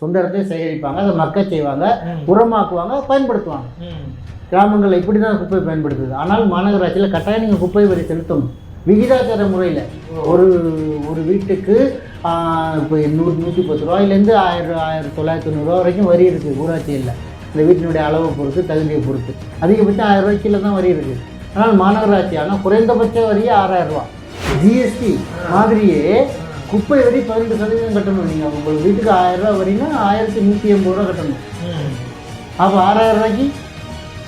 சொந்த இடத்தையே சேகரிப்பாங்க அதை மக்க செய்வாங்க. உரமாக்குவாங்க பயன்படுத்துவாங்க. கிராமங்களில் இப்படி தான் குப்பை பயன்படுத்துது. ஆனால் மாநகராட்சியில் கட்டாயம் நீங்கள் குப்பை வரி செலுத்தணும். விகிதாச்சார முறையில். ஒரு ஒரு வீட்டுக்கு இப்போ நூறு நூற்றி பத்து ரூபாயிலேருந்து ஆயிரம் ஆயிரத்தி தொள்ளாயிரத்தி தொண்ணூறுரூவா வரைக்கும் வரி இருக்குது ஊராட்சியில் இந்த வீட்டினுடைய அளவை பொறுத்து தகுதியை பொறுத்து. அதிகபட்சம் ஆயிரம் ரூபாய் கீழே தான் வரி இருக்குது ஆனால் மாநகராட்சி ஆனால் குறைந்தபட்ச வரியே ஆறாயிரம் ரூபா. ஜிஎஸ்டி மாதிரியே குப்பை வரி பதினெட்டு சதவீதம் கட்டணும். நீங்கள் உங்கள் வீட்டுக்கு ஆயிரம் ரூபா வரின்னா ஆயிரத்தி நூற்றி எண்பது ரூபா கட்டணும். அப்போ ஆறாயிரம் ரூபாய்க்கு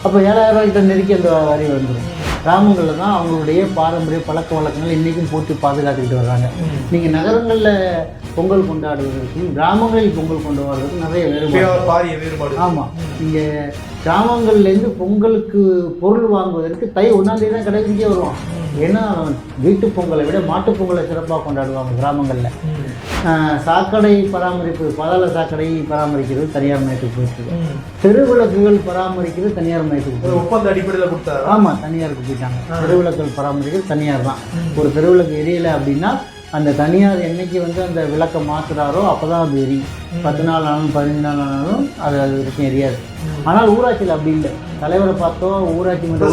அப்போ ஏழாயிரம் ரூபாய்க்கிட்ட நெருக்கி அந்த வரி வந்துடும் கிராமங்களில் தான் அவங்களுடைய பாரம்பரிய பழக்க வழக்கங்கள் இன்றைக்கும் போட்டு பாதுகாத்துக்கிட்டு வர்றாங்க. நீங்கள் நகரங்களில் பொங்கல் கொண்டாடுவதற்கும் கிராமங்களில் பொங்கல் கொண்டாடுவதற்கும் நிறைய வேறுபாடு ஆமாம் இங்கே கிராமங்கள்லேருந்து பொங்கலுக்கு பொருள் வாங்குவதற்கு தை ஒன்றாந்தேதி தான் கடைபிடிக்க வருவான் ஏன்னா வீட்டு பொங்கலை விட மாட்டுப் பொங்கலை சிறப்பாக கொண்டாடுவாங்க கிராமங்களில். சாக்கடை பராமரிப்பு பாதாள சாக்கடை பராமரிக்கிறது தனியார் மையத்துக்கு போயிட்டு. தெருவிளக்குகள் பராமரிக்கிறது தனியார் மையத்துக்கு ஒப்பந்த அடிப்படையில் கொடுத்தாரா? ஆமாம் தனியாருக்கு போயிட்டாங்க. தெருவிளக்குகள் பராமரிக்கிறது தனியார் தான். ஒரு தெருவிளக்கு எரியலை அப்படின்னா அந்த தனியார் என்னைக்கு வந்து அந்த விளக்கை மாற்றுறாரோ அப்போ தான் அது எரியும். பத்து நாள் ஆனாலும் பதினஞ்சு நாள் ஆனாலும் அது அது வரைக்கும் எரியாது. ஆனால் ஊராட்சியில் அப்படி இல்லை. தலைவரை பார்த்தோம் ஊராட்சி மன்ற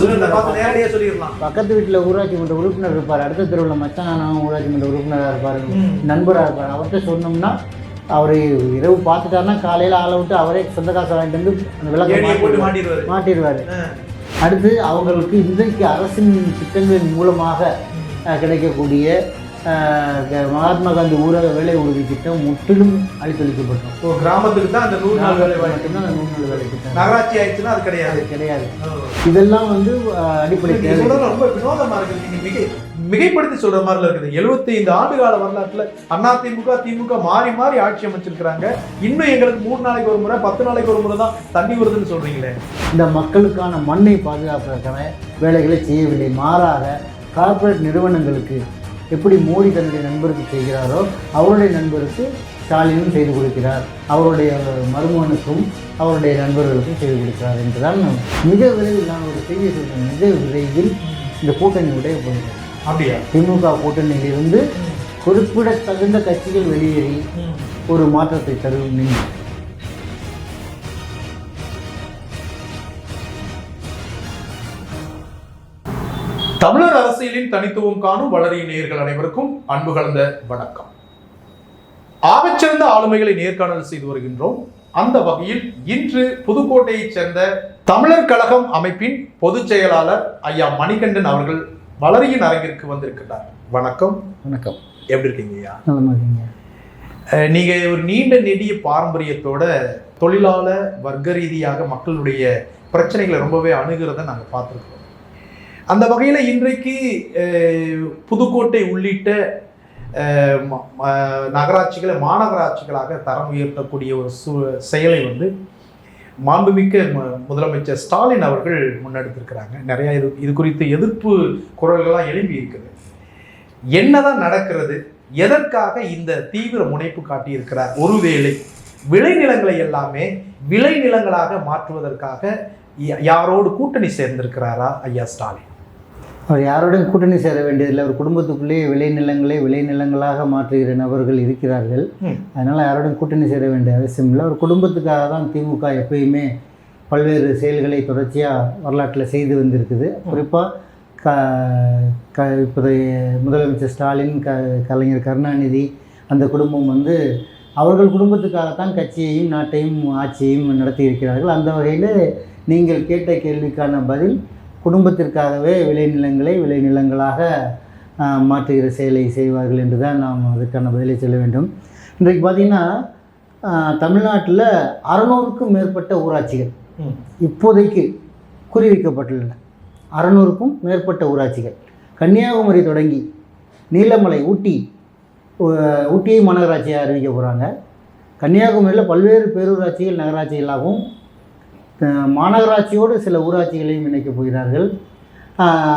பக்கத்து வீட்டில் ஊராட்சி மன்ற உறுப்பினர் இருப்பார். அடுத்த தெருவில் மச்சான் ஊராட்சி மன்ற உறுப்பினராக இருப்பார். நண்பராக இருப்பார். அவர்கிட்ட சொன்னோம்னா அவர் இரவு பார்த்துட்டாருன்னா காலையில் ஆளை விட்டு அவரே சொந்த காசை வாங்கிட்டு வந்து அந்த விளக்கை மாட்டிடுவாரு. அடுத்து அவங்களுக்கு இன்றைக்கு அரசின் திட்டங்களின் மூலமாக கிடைக்கக்கூடிய மகாத்மா காந்தி ஊரக வேலை உறுதி திட்டம் முற்றிலும் அழித்தொழிக்கப்பட்டோம் ஓ, கிராமத்துக்கு தான் அந்த நூறு நாள் வேலை மட்டும்தான் அந்த நூறு நாள் வேலை திட்டம். நகராட்சி ஆயிடுச்சுன்னா அது கிடையாது. கிடையாது. இதெல்லாம் வந்து அடிப்படை தேவை. ரொம்ப வினோதமா இருக்கு நீங்க மிகை மிகைப்படுத்தி சொல்ற மாதிரில இருக்குது. 75 ஆண்டு கால வரலாற்றுல அதிமுக திமுக மாறி மாறி ஆட்சி அமைச்சிருக்கிறாங்க. இன்னும் எங்களுக்கு மூணு நாளைக்கு ஒரு முறை பத்து நாளைக்கு ஒரு முறை தான் தண்ணி வருதுன்னு சொல்றீங்களே. இந்த மக்களுக்கான மண்ணை பாதுகாப்பதற்கான வேலைகளை செய்யவில்லை மாறாக கார்ப்பரேட் நிறுவனங்களுக்கு எப்படி மோடி தன்னுடைய நண்பருக்கு செய்கிறாரோ அவருடைய நண்பருக்கு ஸ்டாலினும் செய்து கொடுக்கிறார். அவருடைய மருமகனுக்கும் அவருடைய நண்பர்களுக்கும் செய்து கொடுக்கிறார் என்றுதான் மிக விரைவில் நான் ஒரு செய்தியை சொல்றேன். மிக விரைவில் இந்த கூட்டணி உடைய போகிறது. அப்படியா? திமுக கூட்டணியிலிருந்து குறிப்பிடத்தகுந்த கட்சிகள் வெளியேறி ஒரு மாற்றத்தை தரும் நீங்கள் தமிழர் அரசியலின் தனித்துவம் காணும் வளரிய நேயர்கள் அனைவருக்கும் அன்பு கலந்த வணக்கம். ஆகச்சிறந்த ஆளுமைகளை நேர்காணல் செய்து வருகின்றோம். அந்த வகையில் இன்று புதுக்கோட்டையைச் சேர்ந்த தமிழர் கழகம் அமைப்பின் பொதுச் செயலாளர் ஐயா மணிகண்டன் அவர்கள் வளரியின் அரங்கிற்கு வந்திருக்கிறார் வணக்கம். வணக்கம். எப்படி இருக்கீங்க ஐயா? நீங்க ஒரு நீண்ட நெடிய பாரம்பரியத்தோட தொழிலாள வர்க்க ரீதியாக மக்களுடைய பிரச்சனைகளை ரொம்பவே அணுகிறத நாங்க பார்த்துருக்கோம். அந்த வகையில் இன்றைக்கு புதுக்கோட்டை உள்ளிட்ட நகராட்சிகளை மாநகராட்சிகளாக தரம் உயர்த்தக்கூடிய ஒரு சூ செயலை வந்து மாண்புமிக்க மு- முதலமைச்சர் ஸ்டாலின் அவர்கள் முன்னெடுத்திருக்கிறாங்க. நிறையா இது இது குறித்து எதிர்ப்பு குரல்கள்லாம் எழும்பி இருக்குது. என்னதான் நடக்கிறது எதற்காக இந்த தீவிர முனைப்பு காட்டியிருக்கிறார்? ஒருவேளை விளைநிலங்களை எல்லாமே விளைநிலங்களாக மாற்றுவதற்காக யா- யாரோடு கூட்டணி சேர்ந்திருக்கிறாரா ஐயா ஸ்டாலின்? அவர் யாரோடும் கூட்டணி சேர வேண்டியதில்லை. அவர் குடும்பத்துக்குள்ளேயே விளைநிலங்களை விளைநிலங்களாக மாற்றுகிற நபர்கள் இருக்கிறார்கள். அதனால் யாரோடும் கூட்டணி சேர வேண்டிய அவசியம் இல்லை. அவர் குடும்பத்துக்காக தான் திமுக எப்பயுமே பல்வேறு செயல்களை தொடர்ச்சியாக வரலாற்றில் செய்து வந்திருக்குது. குறிப்பாக க க இப்போதைய முதலமைச்சர் ஸ்டாலின் க கலைஞர் கருணாநிதி அந்த குடும்பம் வந்து அவர்கள் குடும்பத்துக்காகத்தான் கட்சியையும் நாட்டையும் ஆட்சியையும் நடத்தி இருக்கிறார்கள். அந்த வகையில் நீங்கள் கேட்ட கேள்விக்கான பதில் குடும்பத்திற்காகவே விளைநிலங்களை விளைநிலங்களாக மாற்றுகிற செயலை செய்வார்கள் என்று தான் நாம் அதுக்கான பதிலை சொல்ல வேண்டும். இன்றைக்கு பார்த்திங்கன்னா தமிழ்நாட்டில் அறநூறுக்கும் மேற்பட்ட ஊராட்சிகள். இப்போதைக்கு குறிவைக்கப்பட்டுள்ளன. அறநூறுக்கும் மேற்பட்ட ஊராட்சிகள். கன்னியாகுமரி தொடங்கி நீலமலை ஊட்டி ஊட்டியை மாநகராட்சியாக அறிவிக்க போகிறாங்க கன்னியாகுமரியில் பல்வேறு பேரூராட்சிகள் நகராட்சிகளாகவும் மாநகராட்சியோடு சில ஊராட்சிகளையும் இணைக்கப் போகிறார்கள்.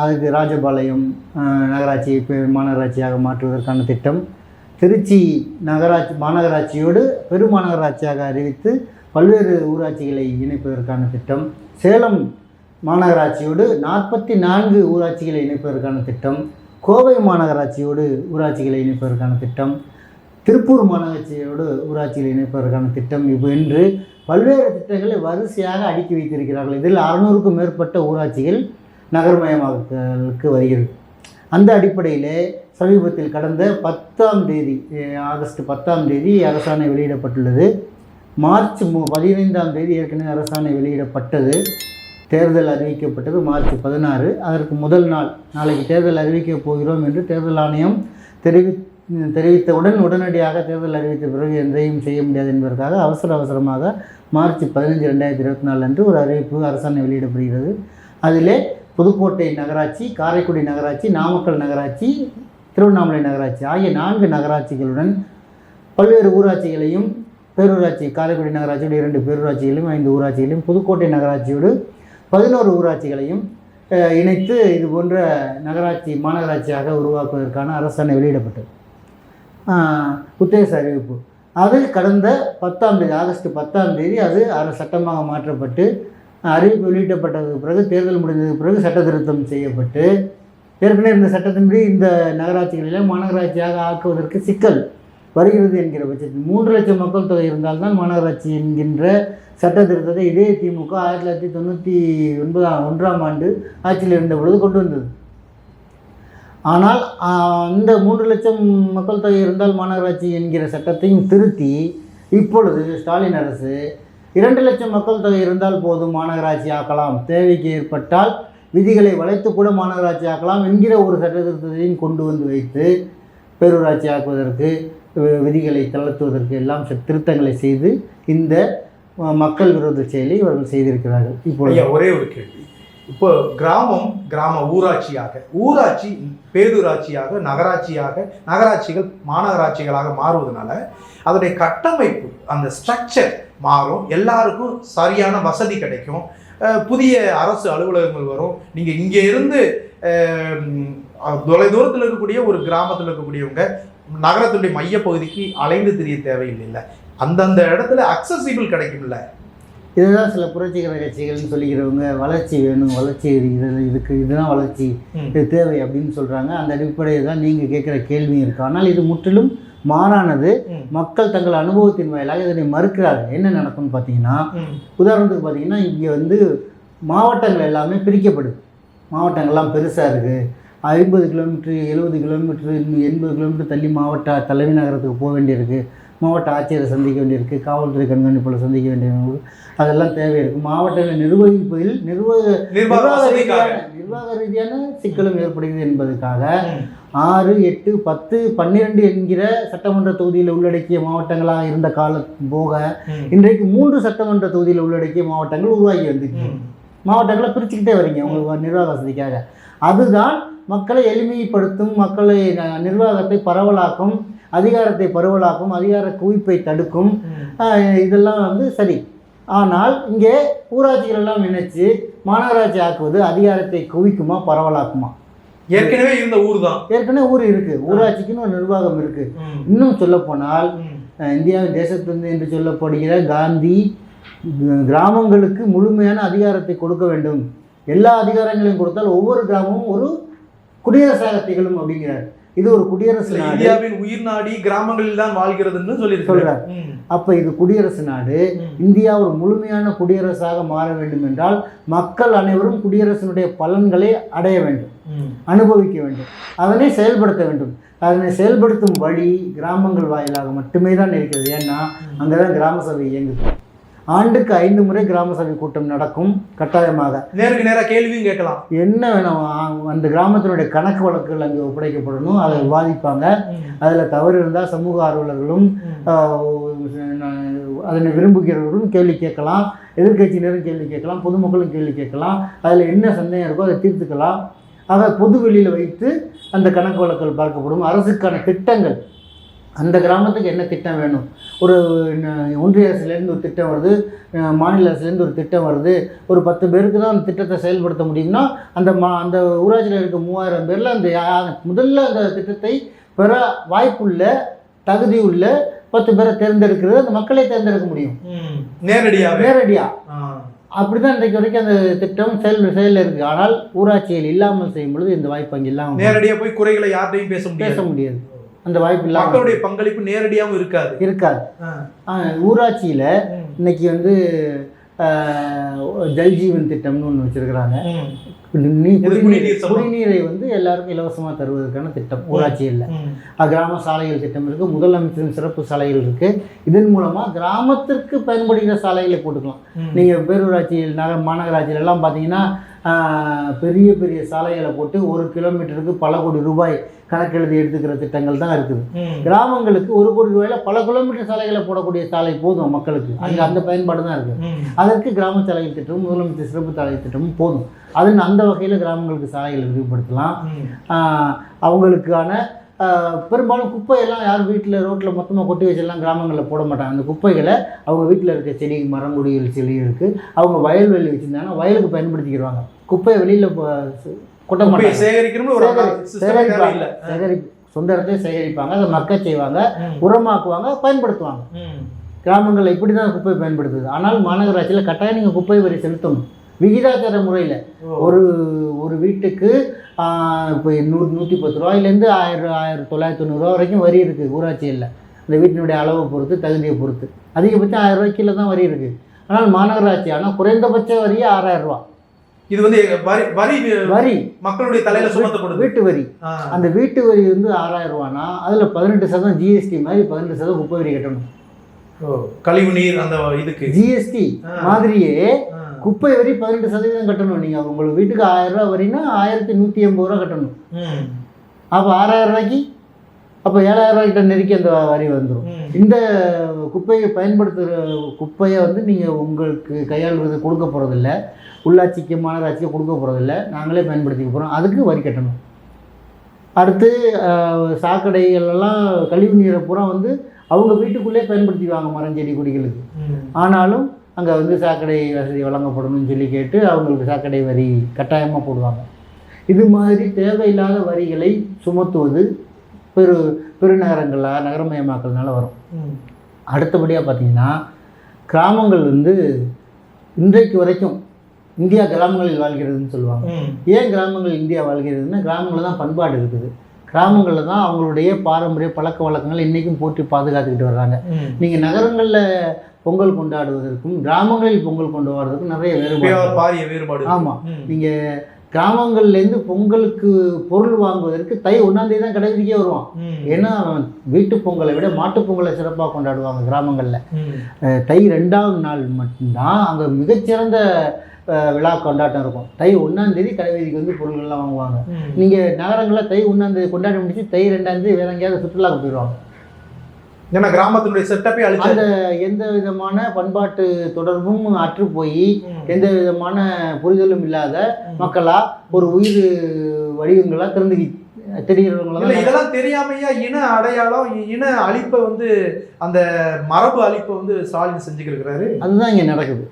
அதுக்கு ராஜபாளையம் நகராட்சி மாநகராட்சியாக மாற்றுவதற்கான திட்டம். திருச்சி நகராட்சி மாநகராட்சியோடு பெருமாநகராட்சியாக அறிவித்து பல்வேறு ஊராட்சிகளை இணைப்பதற்கான திட்டம். சேலம் மாநகராட்சியோடு நாற்பத்தி நான்கு ஊராட்சிகளை இணைப்பதற்கான திட்டம். கோவை மாநகராட்சியோடு ஊராட்சிகளை இணைப்பதற்கான திட்டம். திருப்பூர் மாநகராட்சியோடு ஊராட்சிகளை இணைப்பதற்கான திட்டம். இப்போ என்று பல்வேறு திட்டங்களை வரிசையாக அடுக்கி வைத்திருக்கிறார்கள். இதில் அறுநூறுக்கும் மேற்பட்ட ஊராட்சிகள் நகர்மயமாக்கலுக்கு வருகிறது. அந்த அடிப்படையில் சமீபத்தில் கடந்த பத்தாம் தேதி ஆகஸ்ட் பத்தாம் தேதி அரசாணை வெளியிடப்பட்டுள்ளது. மார்ச் மு பதினைந்தாம் தேதி ஏற்கனவே அரசாணை வெளியிடப்பட்டது. தேர்தல் அறிவிக்கப்பட்டது மார்ச் பதினாறு. அதற்கு முதல் நாள் நாளைக்கு தேர்தல் அறிவிக்கப் போகிறோம் என்று தேர்தல் ஆணையம் தெரிவி தெரிவித்தவுடன் உடனடியாக தேர்தல் அறிவித்த பிறகு எதையும் செய்ய முடியாது என்பதற்காக அவசர அவசரமாக மார்ச் பதினஞ்சு ரெண்டாயிரத்தி இருபத்தி நாலு அன்று ஒரு அறிவிப்பு அரசாணை வெளியிடப்படுகிறது. அதிலே புதுக்கோட்டை நகராட்சி காரைக்குடி நகராட்சி நாமக்கல் நகராட்சி திருவண்ணாமலை நகராட்சி ஆகிய நான்கு நகராட்சிகளுடன் பல்வேறு ஊராட்சிகளையும் பேரூராட்சி காரைக்குடி நகராட்சியோடு இரண்டு பேரூராட்சிகளையும் ஐந்து ஊராட்சிகளையும் புதுக்கோட்டை நகராட்சியோடு பதினோரு ஊராட்சிகளையும் இணைத்து இது போன்ற நகராட்சி மாநகராட்சியாக உருவாக்குவதற்கான அரசாணை வெளியிடப்பட்டது. உத்தேச அறிவிப்பு. அது கடந்த பத்தாம் தேதி ஆகஸ்ட் பத்தாம் தேதி அது அர- சட்டமாக மாற்றப்பட்டு அறிவிப்பு வெளியிட்டப்பட்டதுக்கு பிறகு தேர்தல் முடிந்ததுக்கு பிறகு சட்ட திருத்தம் செய்யப்பட்டு ஏற்கனவே இந்த சட்டத்தின்படி இந்த நகராட்சிகளிலே மாநகராட்சியாக ஆக்குவதற்கு சிக்கல் வருகிறது என்கிற பட்சத்தில் மூன்று லட்சம் மக்கள் தொகை இருந்தால்தான் மாநகராட்சி என்கின்ற சட்ட திருத்தத்தை இதே திமுக ஆயிரத்தி தொள்ளாயிரத்தி தொண்ணூற்றி ஒன்பதாம் ஒன்றாம் ஆண்டு ஆட்சியில் இருந்த பொழுது கொண்டு வந்தது. ஆனால் இந்த அந்த மூன்று லட்சம் மக்கள் தொகை இருந்தால் மாநகராட்சி என்கிற சட்டத்தையும் திருத்தி இப்பொழுது ஸ்டாலின் அரசு இரண்டு லட்சம் மக்கள் தொகை இருந்தால் போதும் மாநகராட்சி ஆக்கலாம். தேவைக்கு ஏற்பட்டால் விதிகளை வளைத்து கூட மாநகராட்சி ஆக்கலாம் என்கிற ஒரு சட்ட திருத்தத்தையும் கொண்டு வந்து வைத்து பேரூராட்சி ஆக்குவதற்கு விதிகளை தளர்த்துவதற்கு எல்லாம் திருத்தங்களை செய்து இந்த மக்கள் விரோத செயலை இவர்கள் செய்திருக்கிறார்கள். இப்போ ஒரே ஒரு கேள்வி. இப்போ கிராமம் கிராம ஊராட்சியாக ஊராட்சி பேரூராட்சியாக நகராட்சியாக நகராட்சிகள் மாநகராட்சிகளாக மாறுவதனால அதனுடைய கட்டமைப்பு அந்த ஸ்ட்ரக்சர் மாறும். எல்லாருக்கும் சரியான வசதி கிடைக்கும். புதிய அரசு அலுவலகங்கள் வரும். நீங்கள் இங்கே இருந்து தொலைதூரத்தில் தொலை தூரத்தில் இருக்கக்கூடிய ஒரு கிராமத்தில் இருக்கக்கூடியவங்க நகரத்துடைய மையப்பகுதிக்கு அலைந்து தெரிய தேவையில்லை. அந்தந்த இடத்துல அக்சசிபிள் கிடைக்கும்ல. இதுதான் சில புரட்சிகர கட்சிகள்னு சொல்லிக்கிறவங்க வளர்ச்சி வேணும் வளர்ச்சி இது இதுக்கு இதுதான் வளர்ச்சி. இது தேவை அப்படின்னு சொல்கிறாங்க அந்த அடிப்படையில் தான் நீங்கள் கேட்குற கேள்வி இருக்குது ஆனால் இது முற்றிலும் மாறானது. மக்கள் தங்கள் அனுபவத்தின் வாயிலாக இதனை மறுக்கிறார்கள். என்ன நடக்கும்னு பார்த்தீங்கன்னா. உதாரணத்துக்கு பார்த்தீங்கன்னா இங்கே வந்து மாவட்டங்கள் எல்லாமே பிரிக்கப்படுது. மாவட்டங்கள்லாம் பெருசாக இருக்குது ஐம்பது கிலோமீட்ரு எழுபது கிலோமீட்ரு எண்பது கிலோமீட்டர் தள்ளி மாவட்ட தலைமை நகரத்துக்கு போக வேண்டியிருக்கு. மாவட்ட ஆட்சியரை சந்திக்க வேண்டியிருக்கு காவல்துறை கண்காணிப்பாளர் சந்திக்க வேண்டியது அதெல்லாம் தேவை இருக்குது மாவட்டங்களை நிர்வகிப்பதில் நிர்வாக நிர்வாக ரீதியான நிர்வாக ரீதியான சிக்கலும் ஏற்படுகிறது என்பதற்காக. ஆறு எட்டு பத்து பன்னிரெண்டு என்கிற சட்டமன்ற தொகுதியில் உள்ளடக்கிய மாவட்டங்களாக இருந்த காலம் போக. இன்றைக்கு மூன்று சட்டமன்ற தொகுதியில் உள்ளடக்கிய மாவட்டங்கள் உருவாகி வந்துச்சு ம். மாவட்டங்களை பிரிச்சுக்கிட்டே வரீங்க உங்களுக்கு நிர்வாக வசதிக்காக அதுதான் மக்களை எளிமைப்படுத்தும் மக்களை நிர்வாகத்தை பரவலாக்கும் அதிகாரத்தை பரவலாக்கும் அதிகார குவிப்பை தடுக்கும். இதெல்லாம் வந்து சரி. ஆனால் இங்கே ஊராட்சிகள் எல்லாம் இணைச்சு மாநகராட்சி ஆக்குவது அதிகாரத்தை குவிக்குமா பரவலாக்குமா? ஏற்கனவே இருந்த ஊர் தான். ஏற்கனவே ஊர் இருக்கு. ஊராட்சிக்குன்னு ஒரு நிர்வாகம் இருக்கு. இன்னும் சொல்லப்போனால் அஹ், இந்தியாவின் தேசத்தந்தை என்று சொல்லப்படுகிற காந்தி கிராமங்களுக்கு முழுமையான அதிகாரத்தை கொடுக்க வேண்டும். எல்லா அதிகாரங்களையும் கொடுத்தால் ஒவ்வொரு கிராமமும் ஒரு குடியரசாக திகழும் அப்படிங்கிறார். இது ஒரு குடியரசு நாடு. இந்தியாவின் உயிர் நாடி கிராமங்களில் தான் வாழ்கிறதுன்னு சொல்லியிருக்கிறார் சொல்றார். அப்போ இது குடியரசு நாடு. இந்தியா ஒரு முழுமையான குடியரசாக மாற வேண்டும் என்றால் மக்கள் அனைவரும் குடியரசினுடைய பலன்களை அடைய வேண்டும் அனுபவிக்க வேண்டும் அதனை செயல்படுத்த வேண்டும். அதனை செயல்படுத்தும் வழி கிராமங்கள் வாயிலாக மட்டுமே தான் இருக்கிறது. ஏன்னா அங்கே தான் கிராம சபை இயங்குது. ஆண்டுக்கு ஐந்து முறை கிராம சபை கூட்டம் நடக்கும் கட்டாயமாக. நேருக்கு நேரா கேள்வியும் கேட்கலாம். என்ன வேணும்? அந்த கிராமத்தினுடைய கணக்கு வழக்குகள் அங்கே ஒப்படைக்கப்படணும். அதை விவாதிப்பாங்க. அதில் தவறு இருந்தால் சமூக ஆர்வலர்களும் அதனை விரும்புகிறவர்களும் கேள்வி கேட்கலாம். எதிர்க்கட்சியினரும் கேள்வி கேட்கலாம். பொதுமக்களும் கேள்வி கேட்கலாம். அதில் என்ன சந்தேகம் இருக்கோ அதை தீர்த்துக்கலாம். ஆக பொது வெளியில் வைத்து அந்த கணக்கு வழக்குகள் பார்க்கப்படும். அரசுக்கான திட்டங்கள் அந்த கிராமத்துக்கு என்ன திட்டம் வேணும்? ஒரு ஒன்றிய அரசுலேருந்து ஒரு திட்டம் வருது மாநில அரசுலேருந்து ஒரு திட்டம் வருது. ஒரு பத்து பேருக்கு தான் அந்த திட்டத்தை செயல்படுத்த முடியும்னா அந்த மா அந்த ஊராட்சியில் இருக்க மூவாயிரம் பேரில் அந்த முதல்ல அந்த திட்டத்தை பெற வாய்ப்புள்ள தகுதி உள்ள பத்து பேரை தேர்ந்தெடுக்கிறது அந்த மக்களை தேர்ந்தெடுக்க முடியும். நேரடியாக நேரடியாக அப்படிதான் இன்றைக்கு வரைக்கும் அந்த திட்டம் செயல் செயலில் இருக்குது ஆனால் ஊராட்சியில் இல்லாமல் செய்யும் பொழுது இந்த வாய்ப்பு அங்கே இல்லாமல் நேரடியா போய் குறைகளை யார்கிட்டையும் பேச பேச முடியாது. அந்த வாய்ப்பு இல்லாமல் மக்களுடைய பங்களிப்பு நேரடியாகவும் இருக்காது. இருக்காது. ஊராட்சியில். இன்னைக்கு வந்து ஆஹ், ஜல் ஜீவன் திட்டம்னு ஒன்று வச்சிருக்கிறாங்க. குடிநீர் வந்து எல்லாருக்கும் இலவசமாக தருவதற்கான திட்டம் ஊராட்சியில். கிராம சாலைகள் திட்டம் இருக்குது முதலமைச்சரின் சிறப்பு சாலைகள் இருக்குது இதன் மூலமாக கிராமத்திற்கு பயன்படுகிற சாலைகளை போட்டுக்கலாம். நீங்கள் பேரூராட்சியில் நகர மாநகராட்சியில் எல்லாம் பார்த்தீங்கன்னா பெரிய பெரிய சாலைகளை போட்டு ஒரு கிலோமீட்டருக்கு பல கோடி ரூபாய் கணக்கெழுதி எடுத்துக்கிற திட்டங்கள் தான் இருக்குது. கிராமங்களுக்கு ஒரு கோடி ரூபாயில பல கிலோமீட்டர் சாலைகளை போடக்கூடிய சாலை போதும் மக்களுக்கு. அங்கே அந்த பயன்பாடு தான் இருக்குது. அதற்கு கிராம சாலைகள் திட்டமும் முதலமைச்சர் சிறப்பு சாலை திட்டமும் போதும். அது அந்த வகையில் கிராமங்களுக்கு சாலைகளை விரிவுபடுத்தலாம். அவங்களுக்கான பெரும்பாலும் குப்பையெல்லாம் யார் வீட்டில் ரோட்டில் மொத்தமாக கொட்டி வச்செல்லாம் கிராமங்களில் போட மாட்டாங்க. அந்த குப்பைகளை அவங்க வீட்டில் இருக்க செடி மரங்குடிகள் செடிகளுக்கு அவங்க வயல்வெளி வச்சுருந்தாங்கன்னா வயலுக்கு பயன்படுத்திக்கிடுவாங்க. குப்பையை வெளியில் கொட்ட மாட்டாங்க. சேகரிப்பாங்க. தேவையில்லை. சேகரி சொந்த இடத்துல சேகரிப்பாங்க. அதை மக்க செய்வாங்க. உரமாக்குவாங்க பயன்படுத்துவாங்க. கிராமங்களில் இப்படி தான் குப்பை பயன்படுத்துது. ஆனால் மாநகராட்சியில் கட்டாயம் நீங்கள் குப்பை வரி செலுத்தணும். விகிதாச்சார முறையில். ஒரு ஒரு வீட்டுக்கு இப்போ நூறு நூற்றி பத்து ரூபாயிலேருந்து ஆயிரம் ஆயிரம் தொள்ளாயிரத்தி தொண்ணூறுரூவா வரைக்கும் வரி இருக்குது ஊராட்சியில் அந்த வீட்டினுடைய அளவை பொறுத்து தகுதியை பொறுத்து அதிகபட்சம் ஆயிரம் ரூபாய் கீழே தான் வரி இருக்குது ஆனால் மாநகராட்சி ஆனால் குறைந்தபட்ச வரியே ஆறாயிரம் ரூபா இது வந்து வரி வரி வரி மக்களுடைய தலையில சுமத்தப்படுது வீட்டு வரி. அந்த வீட்டு வரி வந்து ஆறாயிரம் ரூபானா அதில் பதினெட்டு சதம் ஜிஎஸ்டி மாதிரி பதினெட்டு சதம் குப்பை வரி கட்டணும் ஓ. கழிவு நீர் அந்த இதுக்கு ஜிஎஸ்டி. மாதிரியே. குப்பை வரி பதினெட்டு சதவீதம் கட்டணும். நீங்கள் உங்களுக்கு வீட்டுக்கு ஆயிரம் ரூபா வரின்னா ஆயிரத்தி நூற்றி எண்பது ரூபா கட்டணும். அப்போ ஆறாயிரம் ரூபாய்க்கு அப்போ ஏழாயிரம் ரூபாய்க்கிட்ட நெருக்கி அந்த வரி வந்துடும். இந்த குப்பையை பயன்படுத்துகிற குப்பையை வந்து நீங்கள் உங்களுக்கு கையாளுறது கொடுக்க போகிறதில்ல உள்ளாட்சிக்கு மாநகராட்சிக்கு கொடுக்க போகிறதில்ல நாங்களே பயன்படுத்திக்க போகிறோம் அதுக்கு வரி கட்டணும். அடுத்து ஆஹ், சாக்கடைகள் எல்லாம் கழிவு நீரை பூரா வந்து அவங்க வீட்டுக்குள்ளே பயன்படுத்திக்குவாங்க மரம் செடி கொடிகளுக்கு. ஆனாலும் அங்கே வந்து சாக்கடை வசதி வழங்கப்படணும்னு சொல்லி கேட்டு அவங்களுக்கு சாக்கடை வரி கட்டாயமாக போடுவாங்க இது மாதிரி தேவையில்லாத வரிகளை சுமத்துவது பெரு பெருநகரங்களாக நகரமயமாக்கல்னால வரும். அடுத்தபடியாக பார்த்தீங்கன்னா கிராமங்கள் வந்து இன்றைக்கு வரைக்கும் இந்தியா கிராமங்களில் வாழ்கிறதுன்னு சொல்லுவாங்க. ஏன் கிராமங்கள் இந்தியா வாழ்கிறதுன்னா கிராமங்களில் தான் பண்பாடு இருக்குது கிராமங்களில் தான் அவங்களுடைய பாரம்பரிய பழக்க வழக்கங்கள் இன்றைக்கும் போற்றி பாதுகாத்துக்கிட்டு வர்றாங்க. நீங்கள் நகரங்களில் பொங்கல் கொண்டாடுவதற்கும் கிராமங்களில் பொங்கல் கொண்டாடுவதற்கும் நிறைய வேறுபாடு பாரிய வேறுபாடு ஆமா. ம். நீங்கள் கிராமங்கள்லேருந்து பொங்கலுக்கு பொருள் வாங்குவதற்கு தை ஒன்றாந்தேதி தான் கடைபிடிக்க வருவான். ஏன்னா அவன் வீட்டு பொங்கலை விட மாட்டுப் பொங்கலை சிறப்பாக கொண்டாடுவாங்க கிராமங்களில். தை ரெண்டாவது நாள் மட்டும்தான் அங்கே மிகச்சிறந்த விழா கொண்டாட்டம் இருக்கும் தை ஒன்றாந்தேதி கடைவீதிக்கு வந்து பொருள்கள்லாம் வாங்குவாங்க. நீங்கள் நகரங்களில் தை ஒன்றாந்தேதி கொண்டாடி முடிச்சு தை ரெண்டாந்தேதி வேற எங்கேயாவது சுற்றுலாவுக்கு போயிடுவாங்க ஏன்னா கிராமத்தினுடைய செட்டப்பே அழிச்சு. அந்த எந்த விதமான பண்பாட்டு தொடர்பும் அற்று போய் எந்த விதமான புரிதலும் இல்லாத மக்களா ஒரு உயிர் வடிவங்களா திறந்து தெரிகிறவங்களா இதெல்லாம் தெரியாமையா இன அடையாளம் இன அழிப்பை வந்து அந்த மரபு அழிப்பை வந்து ஸ்டாலின் செஞ்சுக்கிட்டு இருக்கிறாரு அதுதான் இங்க நடக்குது.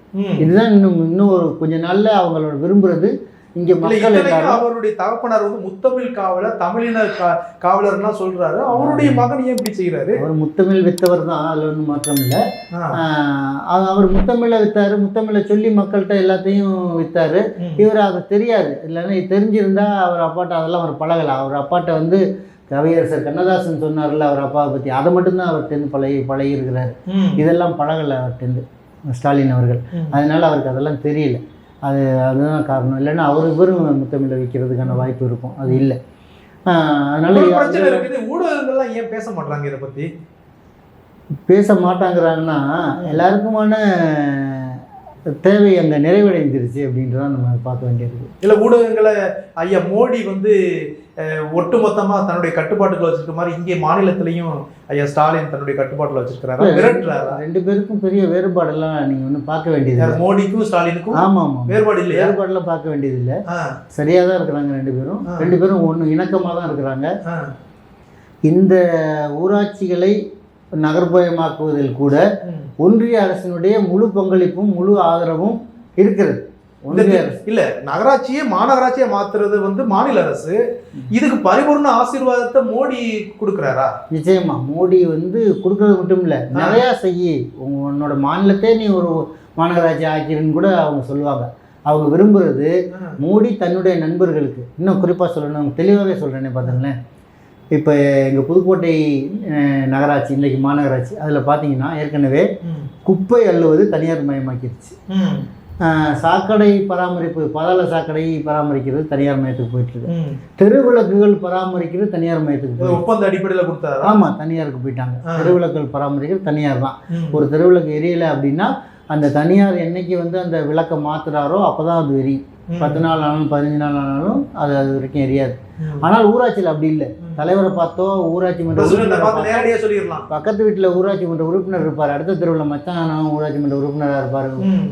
இதுதான் இன்னும் இன்னும் ஒரு கொஞ்ச நாள்ல அவங்களோட விரும்புறது. இங்க மக்கள் அவருடைய தகப்பனார் வந்து முத்தமிழ் காவலர் தமிழின கா- காவலர்லாம் சொல்றாரு. அவருடைய மகன் ஏன் இப்படி செய்யறாரு அவர் முத்தமிழ் வித்தவர் தான் அதுல ஒன்றும் மாற்றம் இல்லை. அவர் முத்தமிழை வித்தாரு முத்தமிழை சொல்லி மக்கள்கிட்ட எல்லாத்தையும் வித்தாரு. இவர் அது தெரியாது. இல்லைன்னா இது தெரிஞ்சிருந்தா அவர் அப்பாட்ட அதெல்லாம் அவர் பழகலை. அவர் அப்பாட்ட வந்து கவியரசர் கண்ணதாசன் சொன்னார்ல அவர் அப்பாவை பற்றி அதை மட்டும்தான் அவர்கிட்ட பழகி பழகி இருக்கிறாரு. இதெல்லாம் பழகலை அவர்கிட்ட ஸ்டாலின் அவர்கள். அதனால அவருக்கு அதெல்லாம் தெரியல. அது அதுதான் காரணம். இல்லைன்னா அவர் இவரும் முத்தமிழை வைக்கிறதுக்கான வாய்ப்பு இருக்கும். அது இல்லை. அதனால பிரச்சனை இருக்குது. ஊடகங்கள்லாம் ஏன் பேச மாட்டாங்க இதை பத்தி? பேச மாட்டாங்கிறாங்கன்னா எல்லாருக்குமான தேவை அங்கே நிறைவடைஞ்சிருச்சு அப்படின்றதான் நம்ம பார்க்க வேண்டியிருக்கு இல்ல ஊடகங்களை ஐயா மோடி வந்து அஹ், ஒட்டுமொத்தமா தன்னுடைய கட்டுப்பாட்டுக்குள்ள வச்சிருக்க மாதிரி இங்கே மாநிலத்திலையும் ஐயா ஸ்டாலின் தன்னுடைய கட்டுப்பாட்டுல வச்சிருக்கிறாரா? மிரட்டுறாரா ரெண்டு பேருக்கும் பெரிய வேறுபாடெல்லாம் நீங்கள் ஒன்றும் பார்க்க வேண்டியது இல்லை மோடிக்கும் ஸ்டாலினுக்கும் ஆமாம் ஆமாம் வேறுபாடு இல்லையா? வேறுபாடெல்லாம் பார்க்க வேண்டியது இல்லை சரியாக தான் இருக்கிறாங்க ரெண்டு பேரும். ரெண்டு பேரும் ஒன்று இணக்கமாக தான் இருக்கிறாங்க. இந்த ஊராட்சிகளை நகர்ப்புறமாக்குவதில் கூட. ஒன்றிய அரசினுடைய முழு பங்களிப்பும் முழு ஆதரவும் இருக்கிறது. ஒன்றிய அரசு. இல்ல நகராட்சியே மாநகராட்சியை மாத்துறது வந்து மாநில அரசு. இதுக்கு பரிபூர்ண ஆசீர்வாதத்தை மோடி கொடுக்கறாரா? நிச்சயமா மோடி வந்து கொடுக்கறது மட்டும் இல்லை நிறையா செய்யி உன்னோட மாநிலத்தை நீ ஒரு மாநகராட்சி ஆக்கிருன்னு கூட அவங்க சொல்லுவாங்க. அவங்க விரும்புறது மோடி தன்னுடைய நண்பர்களுக்கு. இன்னும் குறிப்பாக சொல்லணும் தெளிவாகவே சொல்கிறேனே பார்த்துங்களேன். இப்போ எங்கள் புதுக்கோட்டை நகராட்சி இன்றைக்கி மாநகராட்சி அதில் பார்த்தீங்கன்னா ஏற்கனவே. குப்பை அள்ளுவது தனியார் மயமாக்கிடுச்சு சாக்கடை பராமரிப்பு பாதாள சாக்கடை பராமரிக்கிறது தனியார் மையத்துக்கு போயிட்டுருக்கு ம். தெருவிளக்குகள் பராமரிக்கிறது தனியார் மையத்துக்கு ஒப்பந்த அடிப்படையில கொடுத்தாரா ஆமாம் தனியாருக்கு போயிட்டாங்க. தெருவிளக்குகள் பராமரிக்கிறது தனியார் தான். ஒரு தெருவிளக்கு எரியலை அப்படின்னா அந்த தனியார் என்னைக்கு வந்து அந்த விளக்கை மாத்துறாரோ அப்போ தான் அது எரியும். பத்து நாள் ஆனாலும் பதினஞ்சு நாள் ஆனாலும் அது அது வரைக்கும் எரியாது. ஆனால் ஊராட்சியில் அப்படி இல்லை. தலைவரை பார்த்தோ ஊராட்சி மன்ற சொல்லிடலாம். பக்கத்து வீட்டில் ஊராட்சி மன்ற உறுப்பினர் இருப்பார். அடுத்த தெருவில் மச்சான் ஊராட்சி மன்ற உறுப்பினராக இருப்பார்.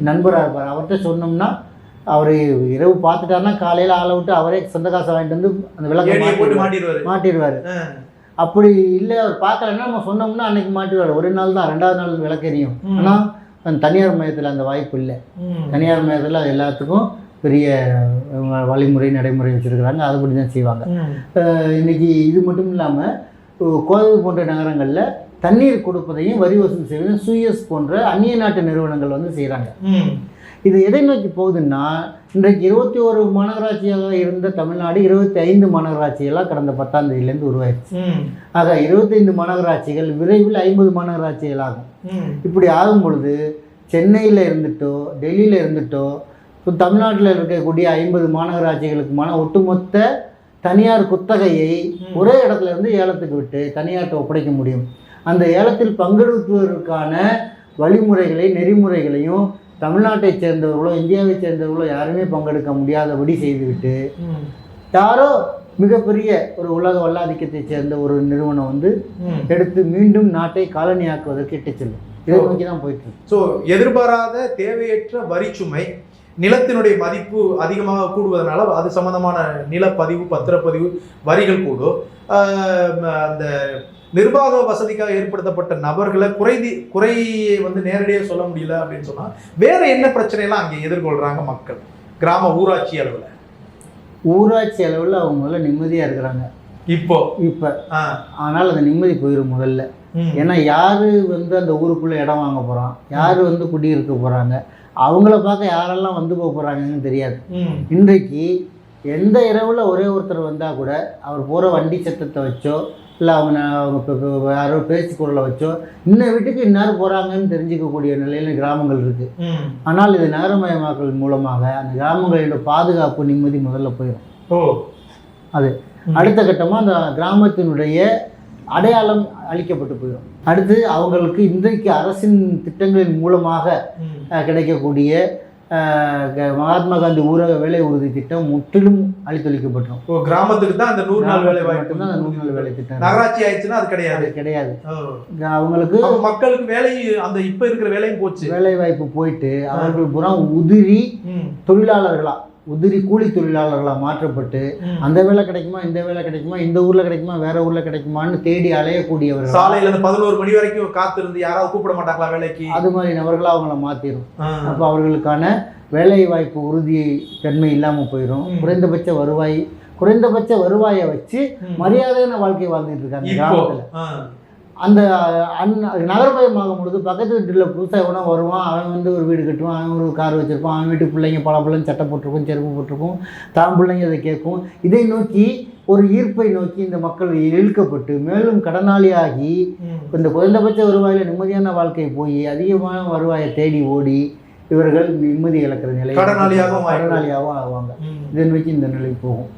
நண்பராக இருப்பார். அவர்கிட்ட சொன்னோம்னா அவர் இரவு பார்த்துட்டாருன்னா காலையில் ஆளை விட்டு அவரே சொந்த காசை வாங்கிட்டு வந்து அந்த ஏணியை போட்டு விளக்கை மாட்டிடுவாரு. மாட்டிடுவார். அப்படி இல்லை அவர் பார்க்கலன்னா நம்ம சொன்னோம்னா அன்னைக்கு மாட்டிடுவார். ஒரு நாள் தான் ரெண்டாவது நாள் விளக்கு எரியும் ம். ஆனால் அந்த தனியார் மையத்தில் அந்த வாய்ப்பு இல்லை. தனியார் மையத்தில் அது எல்லாத்துக்கும் பெரிய வழிமுறை நடைமுறை வச்சுருக்குறாங்க அதுபடி தான் செய்வாங்க இன்னைக்கு இது மட்டும் இல்லாமல் கோவை போன்ற நகரங்களில் தண்ணீர் கொடுப்பதையும் வரி வசூல் செய்வதையும் சூயஸ் போன்ற அந்நிய நாட்டு நிறுவனங்கள் வந்து செய்கிறாங்க. இது எதை நோக்கி போகுதுன்னா இன்றைக்கு இருபத்தி ஒரு மாநகராட்சியாக இருந்த தமிழ்நாடு இருபத்தி ஐந்து மாநகராட்சியெல்லாம் கடந்த பத்தாம் தேதியிலேருந்து உருவாயிருச்சு. ஆக இருபத்தைந்து மாநகராட்சிகள் விரைவில் ஐம்பது மாநகராட்சிகள் ஆகும். இப்படி ஆகும் பொழுது சென்னையில் இருந்துட்டோ டெல்லியில் இருந்துட்டோ இப்போ தமிழ்நாட்டில் இருக்கக்கூடிய ஐம்பது மாநகராட்சிகளுக்குமான ஒட்டுமொத்த தனியார் குத்தகையை. ஒரே இடத்துல இருந்து ஏலத்துக்கு விட்டு தனியார்கிட்ட ஒப்படைக்க முடியும் அந்த ஏலத்தில் பங்கெடுப்பதற்கான வழிமுறைகளை நெறிமுறைகளையும் தமிழ்நாட்டைச் சேர்ந்தவர்களோ இந்தியாவைச் சேர்ந்தவர்களோ யாருமே பங்கெடுக்க முடியாதபடி செய்துவிட்டு. யாரோ மிகப்பெரிய ஒரு உலக வல்லாதிக்கத்தைச் சேர்ந்த ஒரு நிறுவனம் வந்து. எடுத்து மீண்டும் நாட்டை காலனியாக்குவதற்கு இட்டுச் செல்லும் இதை நோக்கி தான் போயிட்டு ஸோ எதிர்பாராத தேவையற்ற வரிச்சுமை நிலத்தினுடைய மதிப்பு அதிகமாக கூடுவதனால அது சம்பந்தமான நிலப்பதிவு பத்திரப்பதிவு வரிகள் கூடும். அந்த நிர்வாக வசதிக்காக ஏற்படுத்தப்பட்ட நபர்களை குறைதி குறையை வந்து நேரடியாக சொல்ல முடியல அப்படின்னு சொன்னா வேற என்ன பிரச்சனையெல்லாம் அங்கே எதிர்கொள்றாங்க மக்கள்? கிராம ஊராட்சி அளவில். ஊராட்சி அளவில் அவங்க முதல்ல நிம்மதியாக இருக்கிறாங்க. இப்போ? இப்போ. ஆனால் அந்த நிம்மதி போயிடும் முதல்ல. ஏன்னா யார் வந்து அந்த ஊருக்குள்ளே இடம் வாங்க போகிறான் யார் வந்து குடியிருக்க போகிறாங்க அவங்கள பார்க்க யாரெல்லாம் வந்து போக போகிறாங்கன்னு தெரியாது. இன்றைக்கு எந்த இரவில் ஒரே ஒருத்தர் வந்தால் கூட அவர் போகிற வண்டி சத்தத்தை வச்சோ இல்லை அவங்க அவங்க யாரோ பேச்சு குரலை வச்சோ இன்ன வீட்டுக்கு இன்னார் போகிறாங்கன்னு தெரிஞ்சுக்கக்கூடிய நிலையில் கிராமங்கள் இருக்குது. ஆனால் இது நகரமயமாக்கல் மூலமாக அந்த கிராமங்களோட பாதுகாப்பு நிம்மதி முதல்ல போயிடும் ஓ. அது. அடுத்த கட்டமாக அந்த கிராமத்தினுடைய அடையாளம் அளிக்கப்பட்டு போயிடும். அடுத்து அவங்களுக்கு இன்றைக்கு அரசின் திட்டங்களின் மூலமாக கிடைக்கக்கூடிய மகாத்மா காந்தி ஊரக வேலை உறுதி திட்டம் முற்றிலும் அழித்தொழிக்கப்பட்டுரும் ஓ கிராமத்துக்கு தான் அந்த நூறு நாள் வேலை வாய்ப்பு மட்டும்தான் அந்த நூறு நாள் வேலை திட்டம் நகராட்சி ஆயிடுச்சுன்னா அது கிடையாது. கிடையாது. அவங்களுக்கு மக்களுக்கு வேலை அந்த இப்ப இருக்கிற வேலையும் போச்சு. வேலை வாய்ப்பு போயிட்டு அவர்கள் புறா உதிரி தொழிலாளர்களா உதிரி கூலி தொழிலாளர்களாக மாற்றப்பட்டு. அந்த வேலை கிடைக்குமா இந்த வேலை கிடைக்குமா இந்த ஊர்ல கிடைக்குமா வேற ஊர்ல கிடைக்குமான்னு தேடி அலையக்கூடியவர்கள் சாலையில இருந்து பதினோரு மணி வரைக்கும் காத்திருந்து யாராவது கூப்பிட மாட்டாங்களா வேலைக்கு அது மாதிரி நபர்களா அவங்கள மாத்திரும். அப்போ அவர்களுக்கான வேலை வாய்ப்பு உறுதி தன்மை இல்லாமல் போயிடும். குறைந்தபட்ச வருவாய் குறைந்தபட்ச வருவாயை வச்சு. மரியாதையான வாழ்க்கை வாழ்ந்துட்டு இருக்காங்க இப்போ கிராமத்தில். அந்த அந் நகரமயமாகும் பொழுது பக்கத்து வீட்டில் புதுசாக எவனோ வருவான் அவன் வந்து ஒரு வீடு கட்டுவான் அவன் ஒரு கார் வச்சிருப்பான் அவன் வீட்டு பிள்ளைங்க பல பிள்ளைங்க சட்டை போட்டிருக்கும் செருப்பு போட்டிருக்கும் தான் பிள்ளைங்க அதை கேட்கும் இதை நோக்கி ஒரு ஈர்ப்பை நோக்கி இந்த மக்கள் இழுக்கப்பட்டு மேலும் கடனாளியாகி. இந்த குறைந்தபட்ச வருவாயில் நிம்மதியான வாழ்க்கை போய் அதிகமான வருவாயை தேடி ஓடி இவர்கள் நிம்மதி இழக்கிற நிலை கடனாளியாகவும். கடனாளியாகவும் ஆவாங்க. இதை நோக்கி இந்த நிலை போகும்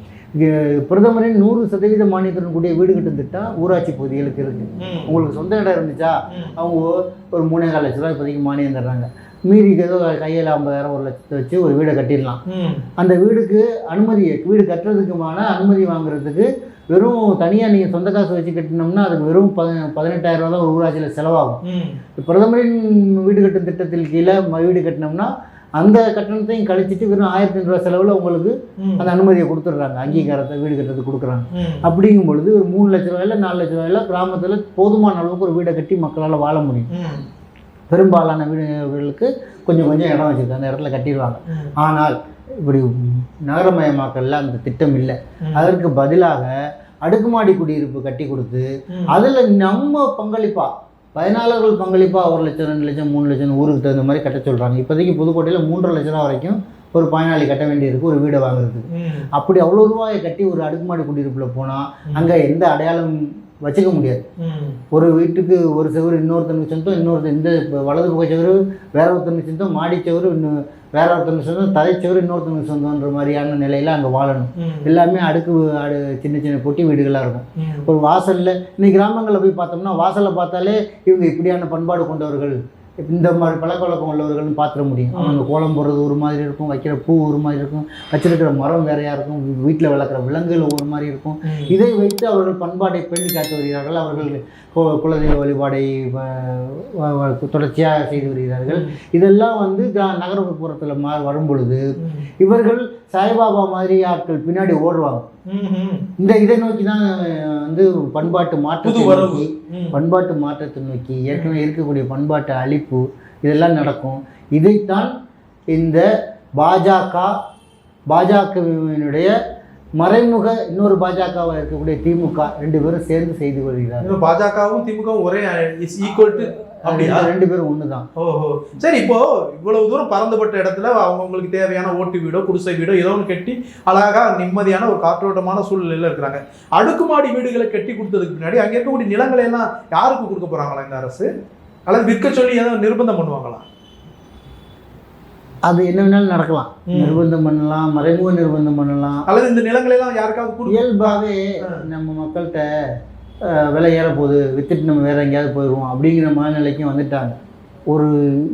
பிரதமரின் நூறு சதவீத மானியத்துடன் கூடிய வீடு கட்டும் திட்டம் ஊராட்சி பகுதிகளுக்கு இருக்கு. உங்களுக்கு சொந்த இடம் இருந்துச்சா. அவங்க ஒரு மூணே கால் லட்ச ரூபாய் இப்போதைக்கு மானியம் தர்றாங்க மீதி ஏதோ கையில் ஐம்பதாயிரம் ஒரு லட்சத்தை வச்சு ஒரு வீடை கட்டிடலாம். அந்த வீடுக்கு அனுமதி வீடு கட்டுறதுக்குமான அனுமதி வாங்குறதுக்கு வெறும் தனியாக நீங்கள் சொந்த காசு வச்சு கட்டினோம்னா அதுக்கு வெறும் பத பதினெட்டாயிரம் ரூபா தான் ஒரு ஊராட்சியில் செலவாகும். பிரதமரின் வீடு கட்டும் திட்டத்தில் கீழே வீடு கட்டினோம்னா அந்த கட்டணத்தையும் கழிச்சிட்டு வெறும் ஆயிரத்தி ரூபா செலவில் உங்களுக்கு. அந்த அனுமதியை கொடுத்துட்றாங்க அங்கீகாரத்தை வீடு கட்டுறதுக்கு கொடுக்குறாங்க. அப்படிங்கும் பொழுது ஒரு மூணு லட்ச ரூபாயில நாலு லட்ச ரூபாயில கிராமத்தில் போதுமான அளவுக்கு ஒரு வீடை கட்டி மக்களால் வாழ முடியும். பெரும்பாலான வீடுகளுக்கு கொஞ்சம் கொஞ்சம் இடம் வச்சுருக்கு அந்த இடத்துல கட்டிடுவாங்க. ஆனால் இப்படி நகரமயமாக்கல்ல அந்த திட்டம் இல்லை. அதற்கு பதிலாக அடுக்குமாடி குடியிருப்பு கட்டி கொடுத்து. அதில் நம்ம பங்களிப்பா பயனாளர்கள் பங்களிப்பா ஒரு லட்சம் ரெண்டு லட்சம் மூணு லட்சம் ஊருக்கு தகுந்த மாதிரி கட்ட சொல்கிறாங்க இப்போதைக்கு புதுக்கோட்டையில் மூன்றரை லட்ச ரூபா வரைக்கும் ஒரு பயனாளி கட்ட வேண்டியிருக்கு ஒரு வீடை வாங்குறதுக்கு ம். அப்படி அவ்வளோ ரூபாயை கட்டி ஒரு அடுக்குமாடி குடியிருப்பில் போனால் அங்கே எந்த அடையாளம் வச்சுக்க முடியாது. ஒரு வீட்டுக்கு ஒரு செவரு இன்னொருத்தனுக்கு சொந்தம் இன்னொருத்தர் இந்த வலது பக்க செவரு வேற ஒருத்தனுக்கு சொந்தம் மாடி செவரு இன்னும் வேற ஒருத்தனுக்கு சொந்தம் தலை செவரு இன்னொருத்தனுக்கு சொந்தம்ன்ற மாதிரியான நிலையில அங்கே வாழணும். எல்லாமே அடுக்கு அடு சின்ன சின்ன பொட்டி வீடுகளாக இருக்கும். ஒரு வாசல்ல இன்னைக்கு கிராமங்களில் போய் பார்த்தோம்னா வாசல்ல பார்த்தாலே இவங்க இப்படியான பண்பாடு கொண்டவர்கள் இந்த மாதிரி பழக்க வழக்கம் உள்ளவர்கள்னு பார்த்துட முடியும். அவங்க கோலம் போடுறது ஒரு மாதிரி இருக்கும் வைக்கிற பூ ஒரு மாதிரி இருக்கும் வச்சிருக்கிற மரம் வேறையா இருக்கும் வீட்டில் வளர்க்குற விலங்குகள் ஒரு மாதிரி இருக்கும். இதை வைத்து அவர்கள் பண்பாட்டை பேணி காத்து வருகிறார்கள். அவர்கள் குலதெய்வ வழிபாடை தொடர்ச்சியாக செய்து வருகிறார்கள். இதெல்லாம் வந்து கிரா- நகர்ப்புறத்தில் மா வரும் பொழுது. இவர்கள் சாய்பாபா மாதிரி ஆட்கள் பின்னாடி ஓடுவாங்க. இந்த இதை நோக்கி தான் வந்து பண்பாட்டு மாற்றத்தை நோக்கி. பண்பாட்டு மாற்றத்தை நோக்கி ஏற்கனவே இருக்கக்கூடிய பண்பாட்டு அழிப்பு இதெல்லாம் நடக்கும் இதைத்தான் இந்த பாஜக பாஜகவினுடைய மறைமுக இன்னொரு பாஜகவாக இருக்கக்கூடிய திமுக ரெண்டு பேரும் சேர்ந்து செய்து இன்னும் பாஜகவும் திமுகவும் ஒரே ஈக்குவல் டு அப்படியா? ரெண்டு- பேரும் ஒன்று தான் ஓஹோ. சரி இப்போ இவ்வளவு தூரம் பறந்துபட்ட இடத்துல அவங்கவுங்களுக்கு தேவையான ஓட்டு வீடோ குடிசை வீடோ ஏதோ ஒன்று கட்டி அழகா நிம்மதியான ஒரு காற்றோட்டமான சூழ்நிலையில இருக்கிறாங்க. அடுக்குமாடி வீடுகளை கட்டி கொடுத்ததுக்கு பின்னாடி அங்க இருக்கக்கூடிய நிலங்களை எல்லாம் யாருக்கு கொடுக்க போறாங்களா இந்த அரசு? அல்லது விற்க சொல்லி ஏதோ நிர்பந்தம் பண்ணுவாங்களா? அது என்ன வேணாலும் நடக்கலாம். நிர்பந்தம் பண்ணலாம் மறைமுக நிர்பந்தம் பண்ணலாம். அல்லது இந்த நிலங்களை எல்லாம் யாருக்காவது இயல்பாகவே நம்ம மக்கள்கிட்ட விலை ஏற போகுது வித்துட்டு நம்ம வேற எங்கேயாவது போயிடுவோம் அப்படிங்கிற மனநிலைக்கும் வந்துட்டாங்க. ஒரு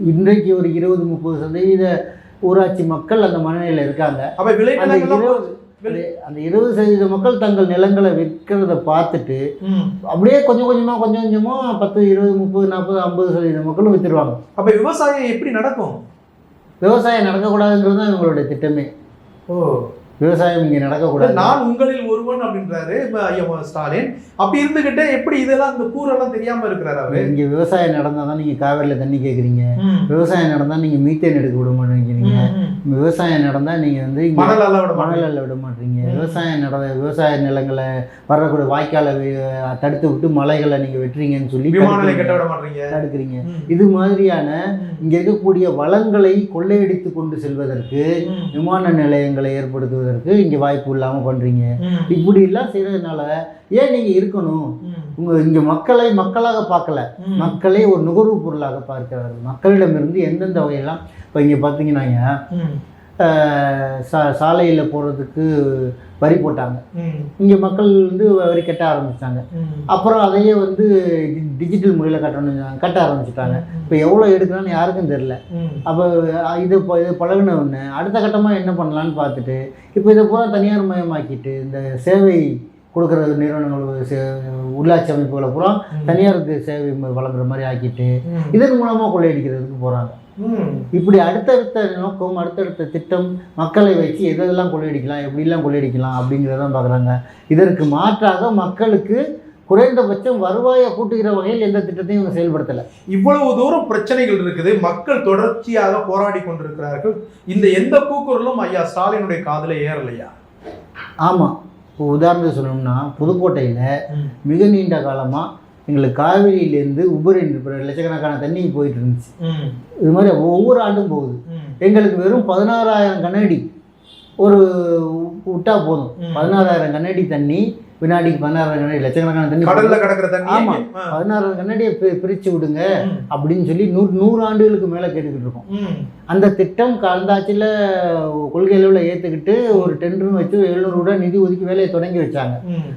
இன்றைக்கு ஒரு இருபது முப்பது சதவீத ஊராட்சி மக்கள் அந்த மனநிலையில் இருக்காங்க. அப்ப அந்த இருபது அந்த- இருபது சதவீத மக்கள் தங்கள் நிலங்களை விற்கிறத பார்த்துட்டு. அப்படியே கொஞ்சம் கொஞ்சமாக கொஞ்சம் கொஞ்சமாக பத்து இருபது முப்பது நாற்பது ஐம்பது சதவீத மக்களும் விற்றுருவாங்க அப்ப விவசாயம் எப்படி நடக்கும்? விவசாயம் நடக்கக்கூடாதுன்றது தான் இவங்களுடைய திட்டமே. ஓ. விவசாயம் இங்கே நடக்கக்கூடாது நான் உங்களில் ஒருவன் அப்படின்றாரு ஐயா ஸ்டாலின் அப்படி இருந்துகிட்டே எப்படி இதெல்லாம் இந்த கூரெல்லாம் தெரியாம இருக்கிறாரு அவரு இங்கே விவசாயம் நடந்தால் தான் நீங்கள் காவேரியில் தண்ணி கேட்குறீங்க. விவசாயம் நடந்தால் நீங்கள் மீத்தேன் எடுக்க விட மாட்டேங்கிறீங்க. விவசாயம் நடந்தால் நீங்கள் வந்து மணல் விட. மணல் விட மாட்டீங்க. விவசாயம் நட விவசாய நிலங்களை வரக்கூடிய வாய்க்காலை தடுத்து விட்டு மலைகளை நீங்கள் வெட்டுறீங்கன்னு சொல்லி தடுக்கிறீங்க. கட்ட விட மாட்டீங்க தடுக்கிறீங்க. இது மாதிரியான. இங்கே இருக்கக்கூடிய வளங்களை கொள்ளையடித்து கொண்டு செல்வதற்கு. விமான நிலையங்களை ஏற்படுத்துவதற்கு இங்கே வாய்ப்பு இல்லாமல் பண்ணுறீங்க ம். இப்படி எல்லாம் செய்கிறதுனால ஏன் நீங்கள் இருக்கணும். உங்கள் இங்கே மக்களை மக்களாக பார்க்கல. மக்களை ஒரு நுகர்வு பொருளாக பார்க்கிறார்கள் மக்களிடமிருந்து எந்தெந்த வகையெல்லாம் இப்போ இங்கே பார்த்தீங்கன்னாங்க சா சாலையில் போகிறதுக்கு வரி போட்டாங்க. இங்கே மக்கள் வந்து வரி கட்ட ஆரம்பிச்சிட்டாங்க. அப்புறம் அதையே வந்து டிஜிட்டல் முறையில் கட்டணும் கட்ட ஆரம்பிச்சிட்டாங்க இப்போ எவ்வளோ எடுக்கலாம்னு யாருக்கும் தெரில. அப்போ இது இப்போ இது பழகுன ஒன்று அடுத்த கட்டமாக என்ன பண்ணலான்னு பார்த்துட்டு இப்போ இதை பூரா தனியார் மயமாக்கிட்டு இந்த சேவை கொடுக்குற நிறுவனங்கள் உள்ளாட்சி அமைப்புகளை பூரா. தனியாருக்கு சேவை வழங்குற மாதிரி ஆக்கிட்டு. இதன் மூலமாக கொள்ளையடிக்கிறதுக்கு போகிறாங்க. இப்படி அடுத்தடுத்த நோக்கம் அடுத்தடுத்த திட்டம் மக்களை வச்சு எதெல்லாம் கொள்ளையடிக்கலாம் எப்படிலாம் கொள்ளையடிக்கலாம் அப்படிங்கிறதான் பார்க்குறாங்க. இதற்கு மாற்றாக மக்களுக்கு குறைந்தபட்சம் வருவாயை கூட்டுகிற வகையில் எந்த திட்டத்தையும் இவங்க செயல்படுத்தலை. இவ்வளவு தூரம் பிரச்சனைகள் இருக்குது. மக்கள் தொடர்ச்சியாக போராடி கொண்டிருக்கிறார்கள். இந்த எந்த கூக்குரலும் ஐயா ஸ்டாலினுடைய காதுல ஏறலையா? ஆமாம் இப்போ உதாரணத்துக்கு சொல்லணும்னா புதுக்கோட்டையில். மிக நீண்ட காலமாக எங்களுக்கு காவிரியிலேருந்து உபரி லட்சக்கணக்கான தண்ணி போயிட்டு இருந்துச்சு. இது மாதிரி ஒவ்வொரு ஆண்டும் போகுது. எங்களுக்கு வெறும் பதினாறாயிரம் கண்ணாடி ஒரு விட்டா போதும். பதினாறாயிரம் கண்ணாடி தண்ணி வினாடிக்கு பதினாறாயிரம் கண்ணாடி லட்சக்கணக்கான தண்ணி கடல்ல கிடக்குற தண்ணி ஆமா. ஆ. பதினாறாயிரம் கண்ணாடியை பி- பிரிச்சு விடுங்க. அப்படின்னு சொல்லி நூறு நூறு ஆண்டுகளுக்கு மேலே கேட்டுக்கிட்டு இருக்கோம். அந்த திட்டம் கலந்தாச்சில் கொள்கை அளவில் ஏற்றுக்கிட்டு ஒரு டெண்டரும் வச்சு எழுநூறு ரூபா நிதி ஒதுக்கி வேலையை தொடங்கி வச்சாங்க.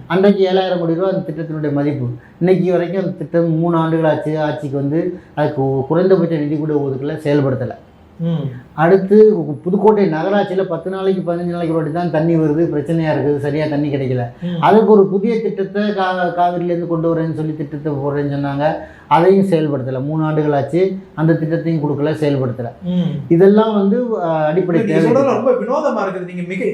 அன்றைக்கு ஏழாயிரம் கோடி ரூபா அந்த திட்டத்தினுடைய மதிப்பு இன்னைக்கு வரைக்கும் அந்த திட்டம் மூணு ஆண்டுகள் ஆச்சு ஆட்சிக்கு வந்து அதுக்கு குறைந்தபட்ச நிதி கூட ஒதுக்கல செயல்படுத்தலை. அடுத்து புதுக்கோட்டை நகராட்சியில் பத்து நாளைக்கு பதினஞ்சு நாளைக்கு ஒரு வாட்டி தான் தண்ணி வருது பிரச்சனையாக இருக்குது சரியாக தண்ணி கிடைக்கல. அதுக்கு ஒரு புதிய திட்டத்தை கா காவிரியிலேருந்து கொண்டு வரேன்னு சொல்லி திட்டத்தை போடுறேன்னு சொன்னாங்க. அதையும் செயல்படுத்தலை. மூணு ஆண்டுகள் ஆச்சு அந்த திட்டத்தையும் கொடுக்கல செயல்படுத்தலை. இதெல்லாம் வந்து அடிப்படை தேவை சொல்றது ரொம்ப வினோதமா இருக்குது. நீங்க மிகை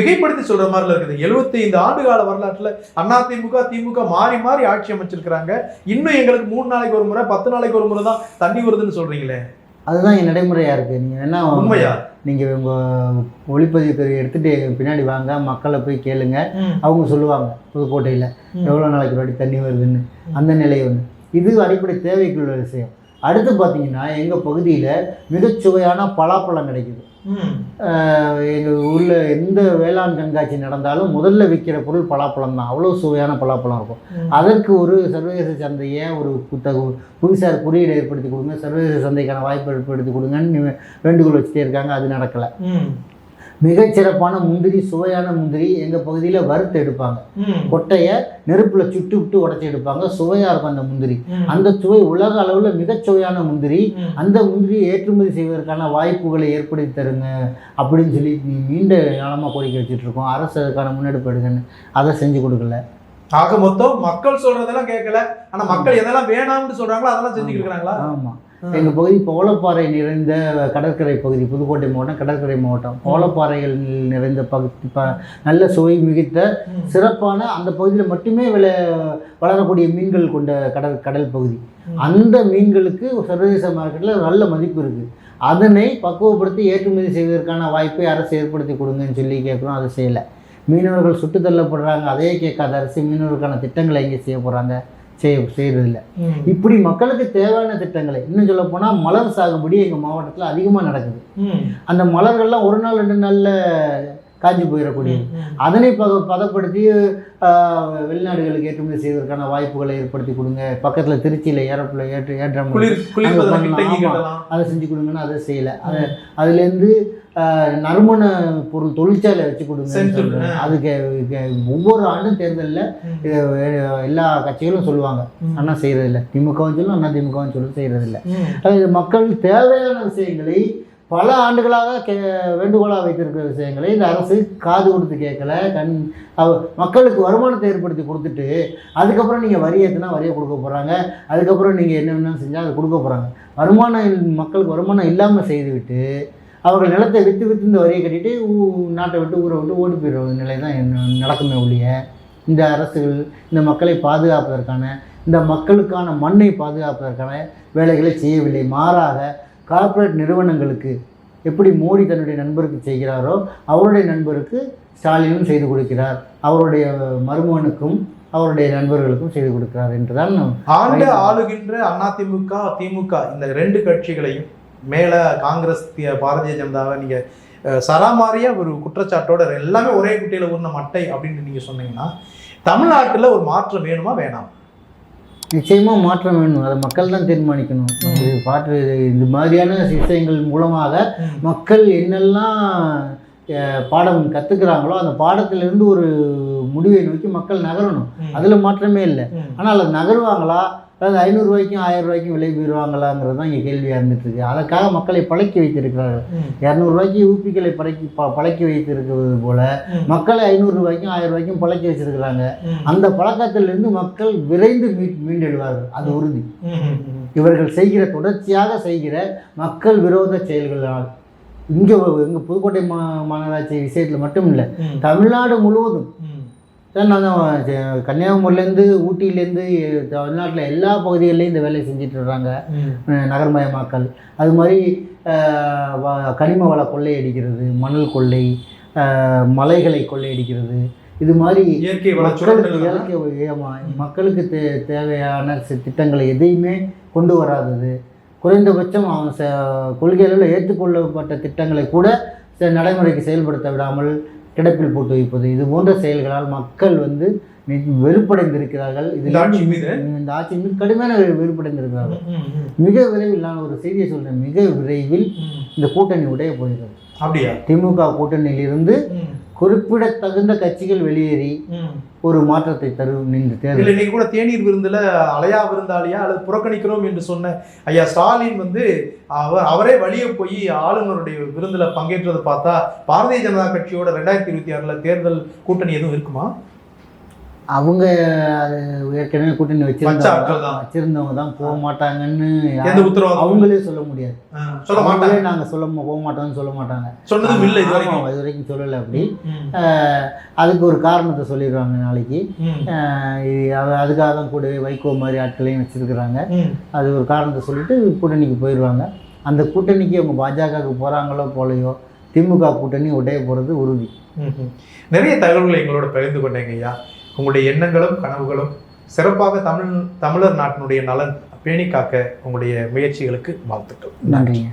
மிகைப்படுத்தி சொல்ற மாதிரில இருக்குது. 75 ஆண்டு கால வரலாற்றுல அதிமுக திமுக மாறி மாறி ஆட்சி அமைச்சிருக்கிறாங்க. இன்னும் எங்களுக்கு மூணு நாளைக்கு ஒரு முறை பத்து நாளைக்கு ஒரு முறை தான் தண்ணி வருதுன்னு சொல்றீங்களே. அதுதான் இங்க நடைமுறையாக இருக்குது நீங்கள் வேணா உண்மையா? நீங்கள் உங்கள் ஒளிப்பதிவு கருவி எடுத்துகிட்டு பின்னாடி வாங்க மக்களை போய் கேளுங்க. அவங்க சொல்லுவாங்க புதுக்கோட்டையில். எவ்வளோ நாளைக்கு வாட்டி தண்ணி வருதுன்னு? அந்த நிலை ஒன்று இது அடிப்படை தேவைக்குள்ள விஷயம். அடுத்து பார்த்தீங்கன்னா எங்கள் பகுதியில் மிகச்சுவையான பலாப்பழம் கிடைக்குது. எங்கள் ஊரில் எந்த வேளாண் கண்காட்சி நடந்தாலும் முதல்ல விற்கிற பொருள் பலாப்பழம் தான். அவ்வளோ சுவையான பலாப்பழம் இருக்கும். அதற்கு ஒரு சர்வதேச சந்தையை ஒரு புத்தக புவிசார் குறியீடு ஏற்படுத்தி கொடுங்க. சர்வதேச சந்தைக்கான வாய்ப்பு ஏற்படுத்தி கொடுங்கன்னு வேண்டுகோள் வச்சுட்டே இருக்காங்க. அது நடக்கலை. மிகச்சிறப்பான முந்திரி சுவையான முந்திரி எங்கள் பகுதியில் வறுத்து எடுப்பாங்க. கொட்டையை நெருப்பில் சுட்டு விட்டு உடச்சி எடுப்பாங்க. சுவையாக இருக்கும் அந்த முந்திரி. அந்த சுவை உலக அளவில் மிகச் சுவையான முந்திரி. அந்த முந்திரியை ஏற்றுமதி செய்வதற்கான வாய்ப்புகளை ஏற்படுத்தி தருங்க அப்படின்னு சொல்லி நீண்ட காலமாக கோரிக்கை வச்சுட்டு இருக்கோம். அரசு அதுக்கான முன்னெடுப்பு எடுங்கன்னு. அதை செஞ்சு கொடுக்கல. ஆக மொத்தம் மக்கள் சொல்றதெல்லாம் கேட்கல. ஆனா மக்கள் எதெல்லாம் வேணாம்னு சொல்றாங்களோ அதெல்லாம் செஞ்சுக்கிட்டு இருக்காங்களா ஆமாம் எங்கள் பகுதி பவளப்பாறை நிறைந்த கடற்கரை பகுதி புதுக்கோட்டை மாவட்டம் கடற்கரை மாவட்டம். பவளப்பாறைகள் நிறைந்த பகுதி நல்ல சுவை மிகுத்த. சிறப்பான அந்த பகுதியில் மட்டுமே விளை வளரக்கூடிய மீன்கள் கொண்ட கடல் கடல் பகுதி. அந்த மீன்களுக்கு சர்வதேச மார்க்கெட்டில் நல்ல மதிப்பு இருக்குது அதனை பக்குவப்படுத்தி ஏற்றுமதி செய்வதற்கான வாய்ப்பை அரசு ஏற்படுத்தி கொடுங்கன்னு சொல்லி கேட்குறோம் அதை செய்யலை. மீனவர்கள் சுட்டு தள்ளப்படுறாங்க அதையே கேட்காத அரசு மீனவர்களுக்கான திட்டங்களை எங்கே செய்ய போகிறாங்க செய்ய செய்கிறதில்ல. இப்படி மக்களுக்கு தேவையான திட்டங்களை இன்னும் சொல்ல போனால் மலர் சாகுபடி எங்கள் மாவட்டத்தில் அதிகமாக நடக்குது. அந்த மலர்கள்லாம் ஒரு நாள் ரெண்டு நாளில் காஞ்சி போயிடக்கூடியது. அதனை பத பதப்படுத்தி வெளிநாடுகளுக்கு ஏற்றுமதி செய்வதற்கான வாய்ப்புகளை ஏற்படுத்தி கொடுங்க. பக்கத்தில் திருச்சியில் ஏறப்புல ஏற்ற ஏற்றம் அதை செஞ்சு கொடுங்கன்னு அதை செய்யலை. அது அதுலேருந்து நறுமண பொருள் தொழிற்சாலை வச்சு கொடுங்க. அதுக்கு ஒவ்வொரு ஆண்டும் தேர்தலில். எல்லா கட்சிகளும் சொல்லுவாங்க. அண்ணா செய்கிறதில்ல திமுகவும் சொல்லும் அண்ணா திமுகவும் சொல்லும் செய்கிறதில்ல. அது மக்கள் தேவையான விஷயங்களை பல ஆண்டுகளாக கே வேண்டுகோளாக வைத்திருக்கிற விஷயங்களை இந்த அரசு காது கொடுத்து கேட்கல. கண் அவ மக்களுக்கு வருமானத்தை ஏற்படுத்தி கொடுத்துட்டு அதுக்கப்புறம் நீங்கள் வரி ஏற்றினா வரியை கொடுக்க போகிறாங்க அதுக்கப்புறம் நீங்கள் என்ன செஞ்சால் அதை கொடுக்க போகிறாங்க வருமானம் மக்களுக்கு வருமானம் இல்லாமல் செய்துவிட்டு அவர்கள் நிலத்தை விற்று விற்று இந்த வரியை கட்டிட்டு நாட்டை விட்டு ஊரை விட்டு ஓடி போயிடுற நிலை தான் என்ன நடக்குமே ஒழிய இந்த அரசுகள் இந்த மக்களை பாதுகாப்பதற்கான இந்த மக்களுக்கான மண்ணை பாதுகாப்பதற்கான வேலைகளை செய்யவில்லை. மாறாக கார்ப்பரேட் நிறுவனங்களுக்கு எப்படி மோடி தன்னுடைய நண்பருக்கு செய்கிறாரோ அவருடைய நண்பருக்கு ஸ்டாலினும் செய்து கொடுக்கிறார். அவருடைய மருமகனுக்கும் அவருடைய நண்பர்களுக்கும் செய்து கொடுக்கிறார் என்றுதான் ஆண்டு ஆளுகின்ற அதிமுக திமுக இந்த ரெண்டு கட்சிகளையும் மேல காங்கிரஸ் பாரதிய ஜனதாவை நீங்க அஹ், சராமாரியா ஒரு குற்றச்சாட்டோட எல்லாமே ஒரே குட்டையில ஊர்ன மட்டை அப்படின்னு நீங்க சொன்னீங்கன்னா தமிழ்நாட்டுல ஒரு மாற்றம் வேணுமா வேணாம்? நிச்சயமாக மாற்றம் வேணும். அதை மக்கள் தான் தீர்மானிக்கணும். பாட்டு இந்த மாதிரியான விஷயங்கள் மூலமாக மக்கள் என்னெல்லாம் பாடம் கற்றுக்கிறாங்களோ அந்த பாடத்திலிருந்து ஒரு முடிவை நோக்கி மக்கள் நகரணும். அதில் மாற்றமே இல்லை. ஆனால் அது நகருவாங்களா? அதாவது ஐநூறுரூவாய்க்கும் ஆயிரம் ரூபாய்க்கும் விலை போயிடுவாங்களாங்கிறது தான் இங்கே கேள்வியாக இருந்துட்டு இருக்கு அதற்காக மக்களை பழக்கி வைத்திருக்கிறார்கள். இரநூறுவாய்க்கு ஊப்பிகளை பழக்கி ப பழக்கி வைத்திருக்கிறது போல. மக்களை ஐநூறுரூவாய்க்கும் ஆயிரம் ரூபாய்க்கும் பழக்கி வச்சிருக்கிறாங்க. அந்த பழக்கத்திலிருந்து மக்கள் விரைந்து மீ மீண்டெழுவார்கள் அது உறுதி. இவர்கள் செய்கிற தொடர்ச்சியாக செய்கிற மக்கள் விரோத செயல்களால் இங்கே எங்கள் புதுக்கோட்டை மா மாநகராட்சி விஷயத்தில் மட்டும் இல்லை. தமிழ்நாடு முழுவதும். சார் நாங்கள் கன்னியாகுமரியிலேருந்து ஊட்டியிலேருந்து தமிழ்நாட்டில் எல்லா பகுதிகளிலையும் இந்த வேலையை செஞ்சுட்டு. அஹ் நகர்மயமாக்கல். அது மாதிரி கனிம வள கொள்ளையடிக்கிறது மணல் கொள்ளை மலைகளை கொள்ளையடிக்கிறது இது மாதிரி இயற்கை இயற்கை மக்களுக்கு தே தேவையான திட்டங்களை எதையுமே கொண்டு வராதது. குறைந்தபட்சம் அவன் ச கொள்கைகளில் ஏற்றுக்கொள்ளப்பட்ட திட்டங்களை கூட ச- நடைமுறைக்கு செயல்படுத்த விடாமல் கிடப்பில் போட்டு வைப்பது இது போன்ற செயல்களால் மக்கள் வந்து வெறுப்படைந்திருக்கிறார்கள் இது இந்த ஆட்சி மீது? இந்த ஆட்சி மீது கடுமையான வெறு- வெறுப்படைந்திருக்கிறார்கள். மிக விரைவில் நான் ஒரு செய்தியை சொல்றேன் மிக விரைவில். இந்த கூட்டணி உடைய போகிறது அப்படியா திமுக கூட்டணியிலிருந்து. குறிப்பிடத்தகுந்த கட்சிகள் வெளியேறி. ஒரு மாற்றத்தை தரும் இந்த தேர்தல் இல்ல இன்னைக்கு கூட தேநீர் விருந்துல அலையா விருந்தாளியா அல்லது புறக்கணிக்கிறோம் என்று சொன்ன ஐயா ஸ்டாலின் வந்து அவர் அவரே வழிய போய் ஆளுநருடைய விருந்துல பங்கேற்றதை பார்த்தா பாரதிய ஜனதா கட்சியோட ரெண்டாயிரத்தி இருபத்தி ஆறுல தேர்தல் கூட்டணி எதுவும் இருக்குமா அவங்க அது ஏற்கனவே கூட்டணி வச்ச வச்சிருந்தவங்க தான். போக மாட்டாங்கன்னு அவங்களே சொல்ல முடியாது. ஆ, சொல்ல மாட்டாங்க. அவங்களே நாங்க சொல்ல போக மாட்டோம்னு சொல்ல மாட்டாங்க. சொன்னதும் இல்லை இது வரைக்கும். இது வரைக்கும் சொல்லலை அப்படி. அதுக்கு ஒரு காரணத்தை சொல்லிடுவாங்க நாளைக்கு. அதுக்காக தான் கூட வைகோ மாதிரி ஆட்களையும் வச்சிருக்கிறாங்க. அது ஒரு காரணத்தை சொல்லிட்டு கூட்டணிக்கு போயிடுவாங்க. அந்த கூட்டணிக்கு அவங்க பாஜகவுக்கு போகிறாங்களோ போலையோ திமுக கூட்டணி உடைய போகிறது உறுதி. நிறைய தகவல்களை எங்களோட பகிர்ந்து கொண்டேங்க ஐயா. உங்களுடைய எண்ணங்களும் கனவுகளும் சிறப்பாக தமிழ் தமிழர் நாட்டினுடைய நலன் பேணி காக்க உங்களுடைய முயற்சிகளுக்கு வாழ்த்துக்கள். நன்றிங்க.